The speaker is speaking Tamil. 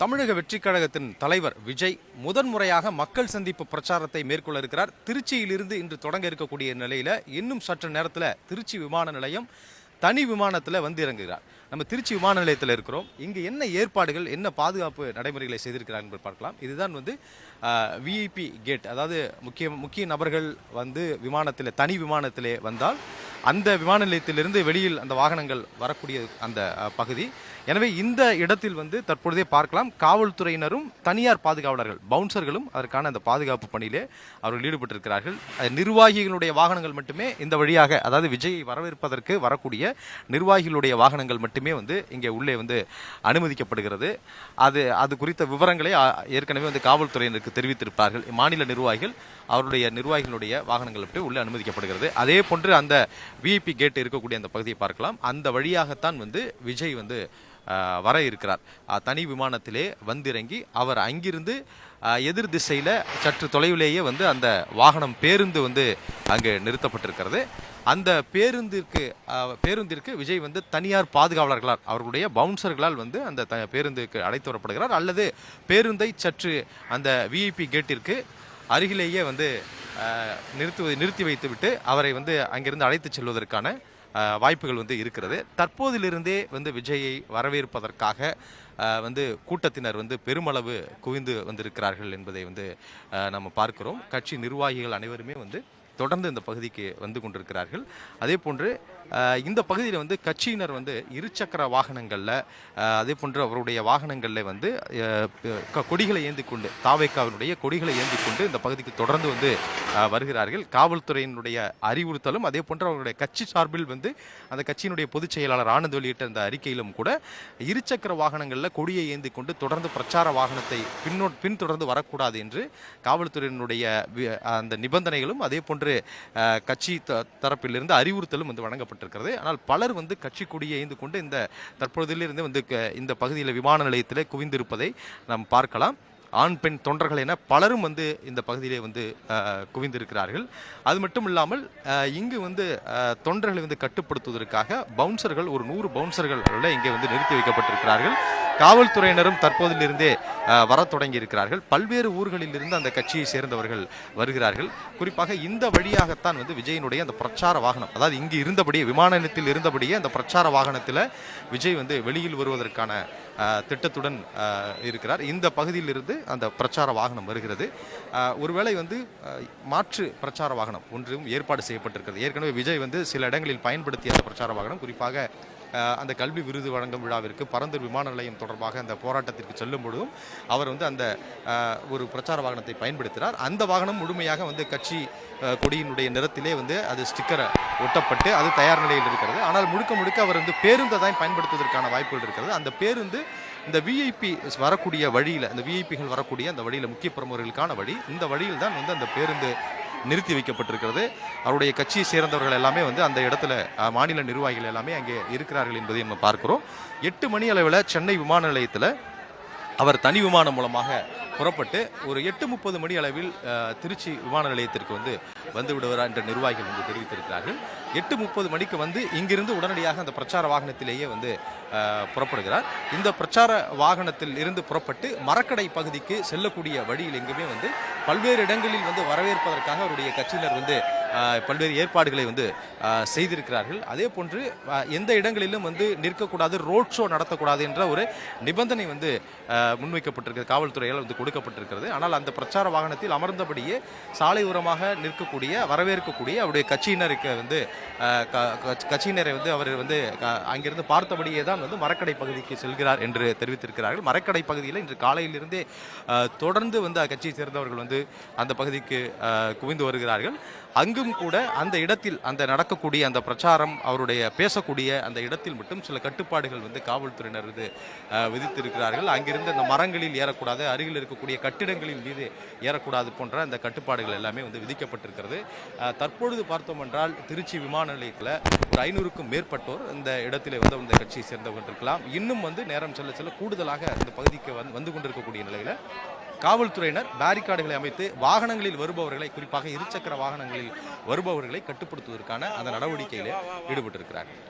தமிழக வெற்றிக் கழகத்தின் தலைவர் விஜய் முதன்முறையாக மக்கள் சந்திப்பு பிரச்சாரத்தை மேற்கொள்ள இருக்கிறார். திருச்சியிலிருந்து இன்று தொடங்க இருக்கக்கூடிய நிலையில் இன்னும் சற்று நேரத்தில் திருச்சி விமான நிலையம் தனி விமானத்தில் வந்து இறங்குகிறார். நம்ம திருச்சி விமான நிலையத்தில் இருக்கிறோம். இங்கே என்ன ஏற்பாடுகள் என்ன பாதுகாப்பு நடைமுறைகளை செய்திருக்கிறார் என்று பார்க்கலாம். இதுதான் வந்து விஐபி கேட் அதாவது முக்கிய முக்கிய நபர்கள் வந்து விமானத்தில் தனி விமானத்திலே வந்தால் அந்த விமான நிலையத்திலிருந்து வெளியில் அந்த வாகனங்கள் வரக்கூடிய அந்த பகுதி. எனவே இந்த இடத்தில் வந்து தற்பொழுதே பார்க்கலாம். காவல்துறையினரும் தனியார் பாதுகாவலர்கள் பவுன்சர்களும் அதற்கான அந்த பாதுகாப்பு பணியிலே அவர்கள் ஈடுபட்டிருக்கிறார்கள். நிர்வாகிகளுடைய வாகனங்கள் மட்டுமே இந்த வழியாக அதாவது விஜயை வரவேற்பதற்கு வரக்கூடிய நிர்வாகிகளுடைய வாகனங்கள் மட்டுமே வந்து இங்கே உள்ளே வந்து அனுமதிக்கப்படுகிறது. அது அது குறித்த விவரங்களை ஏற்கனவே வந்து காவல்துறையினருக்கு தெரிவித்திருப்பார்கள். மாநில நிர்வாகிகள் அவருடைய நிர்வாகிகளுடைய வாகனங்கள் மட்டும் உள்ளே அனுமதிக்கப்படுகிறது. அதே போன்று அந்த விஐபி கேட் இருக்கக்கூடிய அந்த பகுதியை பார்க்கலாம். அந்த வழியாகத்தான் வந்து விஜய் வந்து வர இருக்கிறார். தனி விமானத்திலே வந்திறங்கி அவர் அங்கிருந்து எதிர் திசையில் சற்று தொலைவிலேயே வந்து அந்த வாகனம் பேருந்து வந்து அங்கு நிறுத்தப்பட்டிருக்கிறது. அந்த பேருந்திற்கு பேருந்திற்கு விஜய் வந்து தனியார் பாதுகாவலர்களால் அவர்களுடைய பவுன்சர்களால் வந்து அந்த த- பேருந்துக்கு அழைத்து வரப்படுகிறார். அல்லது பேருந்தை சற்று அந்த விஐபி கேட்டிற்கு அருகிலேயே வந்து அஹ், நிறுத்தி வைத்துவிட்டு அவரை வந்து அங்கிருந்து அழைத்து செல்வதற்கான வாய்ப்புகள் வந்து இருக்கிறது. தற்போதிலிருந்தே வந்து விஜயை வரவேற்பதற்காக வந்து கூட்டத்தினர் வந்து பெருமளவு குவிந்து வந்திருக்கிறார்கள் என்பதை வந்து நம்ம பார்க்கிறோம். கட்சி நிர்வாகிகள் அனைவருமே வந்து தொடர்ந்து இந்த பகுதிக்கு வந்து கொண்டிருக்கிறார்கள். அதே போன்று இந்த பகுதியில் வந்து கட்சியினர் வந்து இருசக்கர வாகனங்களில் அதே போன்று அவருடைய வாகனங்களில் வந்து கொடிகளை ஏந்தி கொண்டு தாவைக்காவினுடைய கொடிகளை ஏந்தி கொண்டு இந்த பகுதிக்கு தொடர்ந்து வந்து வருகிறார்கள். காவல்துறையினுடைய அறிவுறுத்தலும் அதே போன்று அவருடைய கட்சி சார்பில் வந்து அந்த கட்சியினுடைய பொதுச் செயலாளர் ஆனந்த் வெளியிட்ட அந்த அறிக்கையிலும் கூட இருசக்கர வாகனங்களில் கொடியை ஏந்தி கொண்டு தொடர்ந்து பிரச்சார வாகனத்தை பின்னோ பின்தொடர்ந்து வரக்கூடாது என்று காவல்துறையினுடைய அந்த நிபந்தனைகளும் அதே போன்று கட்சி த- தரப்பிலிருந்து அறிவுறுத்தலும் வந்து வழங்கப்பட்டிருக்கிறது ஆனால் பலர் வந்து கட்சி கொடியை ஏந்து கொண்டு இந்த தற்பொழுதிலிருந்து வந்து க- இந்த பகுதியில் விமான நிலையத்தில் குவிந்திருப்பதை நாம் பார்க்கலாம். ஆண் பெண் தொண்டர்கள் என பலரும் வந்து இந்த பகுதியிலே வந்து குவிந்திருக்கிறார்கள். அது மட்டும் இல்லாமல் இங்கு வந்து தொண்டர்களை வந்து கட்டுப்படுத்துவதற்காக பவுன்சர்கள் ஒரு நூறு பவுன்சர்கள் இங்கே வந்து நிறுத்தி வைக்கப்பட்டிருக்கிறார்கள். காவல்துறையினரும் தற்போதிலிருந்தே வர தொடங்கி இருக்கிறார்கள் பல்வேறு ஊர்களில் இருந்து அந்த கட்சியை சேர்ந்தவர்கள் வருகிறார்கள். குறிப்பாக இந்த வழியாகத்தான் வந்து விஜயனுடைய அந்த பிரச்சார வாகனம் அதாவது இங்கு இருந்தபடியே விமான நிலையத்தில் இருந்தபடியே அந்த பிரச்சார வாகனத்தில் விஜய் வந்து வெளியில் வருவதற்கான திட்டத்துடன் இருக்கிறார். இந்த பகுதியிலிருந்து அந்த பிரச்சார வாகனம் வருகிறது. ஒருவேளை வந்து மாற்று பிரச்சார வாகனம் ஒன்றும் ஏற்பாடு செய்யப்பட்டிருக்கிறது. ஏற்கனவே விஜய் வந்து சில இடங்களில் பயன்படுத்திய அந்த பிரச்சார வாகனம் குறிப்பாக அந்த கல்வி விருது வழங்கும் விழாவிற்கு பரந்தூர் விமான நிலையம் தொடர்பாக அந்த போராட்டத்திற்கு செல்லும் பொழுதும் அவர் வந்து அந்த ஒரு பிரச்சார வாகனத்தை பயன்படுத்தினார். அந்த வாகனம் முழுமையாக வந்து கட்சி கொடியினுடைய நிறத்திலே வந்து அது ஸ்டிக்கரை ஒட்டப்பட்டு அது தயார் நிலையில் இருக்கிறது. ஆனால் முழுக்க முழுக்க அவர் வந்து பேருந்தை தான் பயன்படுத்துவதற்கான வாய்ப்புகள் இருக்கிறது. அந்த பேருந்து இந்த விஐபி வரக்கூடிய வழியில் அந்த விஐபிகள் வரக்கூடிய அந்த வழியில் முக்கிய பிரமுகர்களுக்கான வழி இந்த வழியில் தான் வந்து அந்த பேருந்து நிறுத்தி வைக்கப்பட்டிருக்கிறது. அவருடைய கட்சியை சேர்ந்தவர்கள் எல்லாமே வந்து அந்த இடத்துல மாநில நிர்வாகிகள் எல்லாமே அங்கே இருக்கிறார்கள் என்பதை நம்ம பார்க்கிறோம். எட்டு மணி அளவில் சென்னை விமான நிலையத்தில் அவர் தனி விமானம் மூலமாக புறப்பட்டு ஒரு எட்டு முப்பது மணி அளவில் திருச்சி விமான நிலையத்திற்கு வந்து வந்து விடுவார் என்ற நிர்வாகிகள் வந்து தெரிவித்திருக்கிறார்கள். எட்டு முப்பது மணிக்கு வந்து இங்கிருந்து உடனடியாக அந்த பிரச்சார வாகனத்திலேயே வந்து புறப்படுகிறார். இந்த பிரச்சார வாகனத்தில் இருந்து புறப்பட்டு மரக்கடை பகுதிக்கு செல்லக்கூடிய வழியில் எங்குமே வந்து பல்வேறு இடங்களில் வந்து வரவேற்பதற்காக அவருடைய கட்சியினர் வந்து பல்வேறு ஏற்பாடுகளை வந்து செய்திருக்கிறார்கள். அதே போன்று எந்த இடங்களிலும் வந்து நிற்கக்கூடாது ரோட் ஷோ நடத்தக்கூடாது என்ற ஒரு நிபந்தனை வந்து முன்வைக்கப்பட்டிருக்கிறது. காவல்துறையால் வந்து கொடுக்கப்பட்டிருக்கிறது. ஆனால் அந்த பிரச்சார வாகனத்தில் அமர்ந்தபடியே சாலை உரமாக நிற்கக்கூடிய வரவேற்கக்கூடிய அவருடைய கட்சியினருக்கு வந்து கட்சியினரை வந்து அவர் வந்து அங்கிருந்து பார்த்தபடியே தான் வந்து மரக்கடை பகுதிக்கு செல்கிறார் என்று தெரிவித்திருக்கிறார்கள். மரக்கடை பகுதியில் இன்று காலையிலிருந்தே தொடர்ந்து வந்து அக்கட்சியை சேர்ந்தவர்கள் வந்து அந்த பகுதிக்கு குவிந்து வருகிறார்கள். அங்கு அங்கும் கூட அந்த இடத்தில் அந்த நடக்கக்கூடிய அந்த பிரச்சாரம் அவருடைய பேசக்கூடிய அந்த இடத்தில் மட்டும் சில கட்டுப்பாடுகள் வந்து காவல்துறையினர் வந்து விதித்திருக்கிறார்கள். அங்கிருந்து அந்த மரங்களில் ஏறக்கூடாது அருகில் இருக்கக்கூடிய கட்டிடங்களின் மீது ஏறக்கூடாது போன்ற அந்த கட்டுப்பாடுகள் எல்லாமே வந்து விதிக்கப்பட்டிருக்கிறது. தற்பொழுது பார்த்தோம் என்றால் திருச்சி விமான நிலையத்தில் ஒரு ஐநூறுக்கும் மேற்பட்டோர் இந்த இடத்திலே வந்து இந்த கட்சியை சேர்ந்தவர்கள் இருக்கலாம். இன்னும் வந்து நேரம் செல்ல செல்ல கூடுதலாக அந்த பகுதிக்கு வந்து வந்து கொண்டிருக்கக்கூடிய நிலையில் காவல்துறையினர் பேரிகார்டுகளை அமைத்து வாகனங்களில் வருபவர்களை குறிப்பாக இருசக்கர வாகனங்களில் வருபவர்களை கட்டுப்படுத்துவதற்கான அந்த நடவடிக்கையில் ஈடுபட்டிருக்கிறார்கள்.